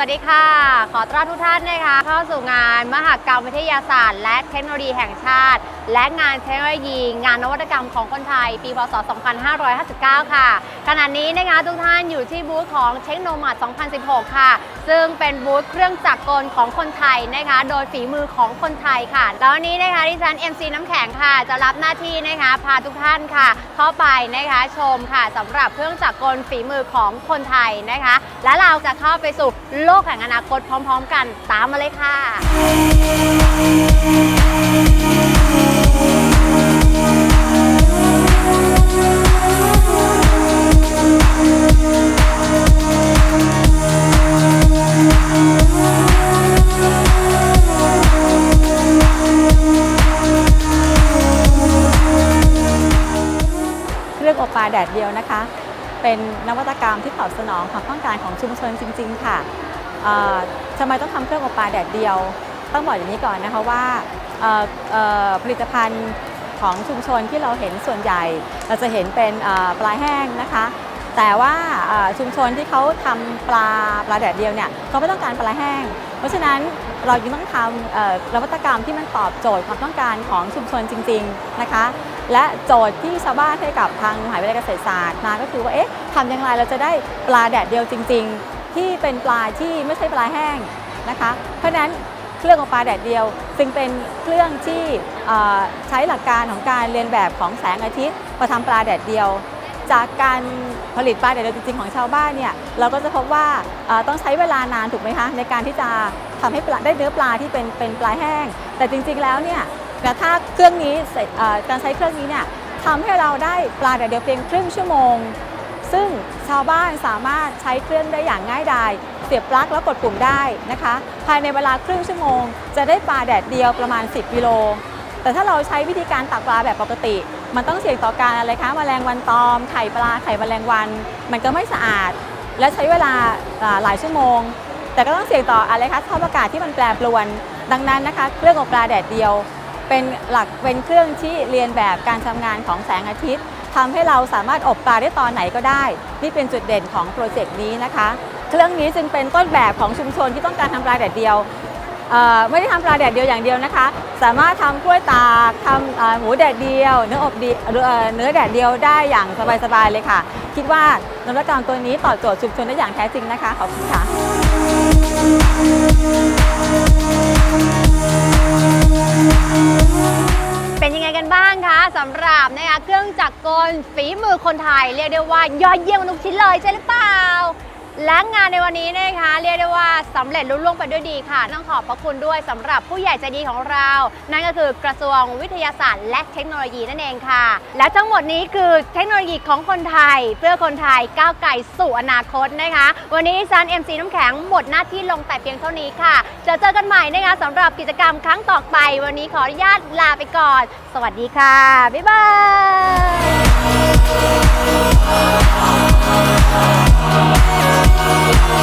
วัสดีค่ะ ขอต้อนรับทุกท่านนะคะ เข้าสู่งานมหกรรมวิทยาศาสตร์ และเทคโนโลยีแห่งชาติ และงานเทคโนโลยี งานนวัตกรรมของคนไทย ปี พศ 2559 ค่ะ ขณะนี้นะคะทุกท่านอยู่ที่บูธของเทคโนมัด2016 ค่ะ ซึ่งเป็นบูธเครื่องจักรกลของคนไทยนะคะ โดยฝีมือของคนไทยค่ะ แล้ววันนี้นะคะที่ฉัน MC น้ำแข็งค่ะ จะรับหน้าที่นะคะ พาทุกท่านค่ะ เข้าไปนะคะชมค่ะสำหรับเครื่องจักรกลฝีมือของคนไทยนะคะ และเราจะเข้าไปสู่โลกแห่งอนาคตพร้อม ๆ กันตามมาเลยค่ะ แดดเดียวนะคะ เป็นนวัตกรรมที่ตอบสนองความต้องการของชุมชนจริง ๆ ค่ะทำไมต้องทำเครื่องอบปลาแดดเดียว ต้องบอกอย่างนี้ก่อนนะคะว่าผลิตภัณฑ์ของชุมชนที่เราเห็นส่วนใหญ่ เราจะเห็นเป็นปลาแห้งนะคะ แต่ว่าชุมชนที่เขาทำปลาปลาแดดเดียวเนี่ยเขาไม่ต้องการปลาแห้ง เพราะฉะนั้นเรายังต้องทำนวัตกรรมที่มันตอบโจทย์ความต้องการของชุมชนจริง ๆนะคะ และโจทย์ที่ชาวบ้านให้กับทางมหาวิทยาลัยเกษตรศาสตร์มาก็คือว่าเอ๊ะทำอย่างไรเราจะได้ปลาแดดเดียวจริง ๆ ที่เป็นปลาที่ไม่ใช่ปลาแห้งนะคะ เพราะนั้นเครื่องของปลาแดดเดียวจึงเป็นเครื่องที่ใช้หลักการของการเรียนแบบของแสงอาทิตย์มาทำปลาแดดเดียว จากการผลิตปลาแดดเดียวจริงๆของชาวบ้านเนี่ยเราก็จะพบว่าต้องใช้เวลานานถูกไหมคะในการที่จะทำให้ปลาได้เนื้อปลาที่เป็นเป็นปลาแห้ง แต่จริงๆแล้วเนี่ย แต่ถ้าเครื่องนี้การใช้เครื่องนี้เนี่ยทำให้เราได้ปลาแดดเดียวเพียงครึ่งชั่วโมง ซึ่งชาวบ้านสามารถใช้เครื่องได้อย่างง่ายดายเสียบปลั๊กแล้วกดปุ่มได้นะคะ ภายในเวลาครึ่งชั่วโมง จะได้ปลาแดดเดียวประมาณ 10กิโลแต่ถ้าเราใช้วิธีการตักปลาแบบปกติ มันต้องเสี่ยงต่อการอะไรคะแมลงวันตอม ไข่ปลาไข่แมลงวัน มันก็ไม่สะอาด และใช้เวลาอ่าหลายชั่วโมง แต่ก็ต้องเสี่ยงต่ออะไรคะสภาพอากาศที่มันแปรปรวน ดังนั้นนะคะเครื่องอบปลาแดดเดียว เป็นหลักเป็นเครื่องที่เรียนแบบการทำงานของแสงอาทิตย์ทำให้เราสามารถอบปลาได้ตอนไหนก็ได้ นี่เป็นจุดเด่นของโปรเจกต์นี้นะคะ เครื่องนี้จึงเป็นต้นแบบของชุมชนที่ต้องการทำปลาแดดเดียวไม่ได้ทำปลาแดดเดียวอย่างเดียวนะคะ สามารถทำกล้วยตากทำหมูแดดเดียว เนื้ออบดีเอ่อเนื้อแดดเดียวได้อย่างสบายๆเลยค่ะ คิดว่านวัตกรรมตัวนี้ตอบโจทย์ชุมชนได้อย่างแท้จริงนะคะขอบคุณค่ะ กลฝีมือคนไทยเรียกได้ว่ายอดเยี่ยมทุกชิ้นเลยใช่หรือเปล่า และงานในวันนี้นะคะเรียกได้ว่าสำเร็จรุ่ล่วงไปด้วยดีค่ะต้องขอบพระคุณด้วยสำหรับผู้ใหญ่ใจดีของเรา นั่นก็คือกระทรวงวิทยาศาสตร์ และเทคโนโลยีนั่นเองค่ะ และทั้งหมดนี้คือเทคโนโลยีของคนไทย เพื่อคนไทยก้าวไกลสู่อนาคตนะคะ วันนี้ซันเอ็มซีน้ำแข็งหมดหน้าที่ลงแต่เพียงเท่านี้ค่ะจะเจอกันใหม่นะคะสำหรับกิจกรรมครั้งต่อไป วันนี้ขออนุญาตลาไปก่อน สวัสดีค่ะ บ๊ายบาย Bye.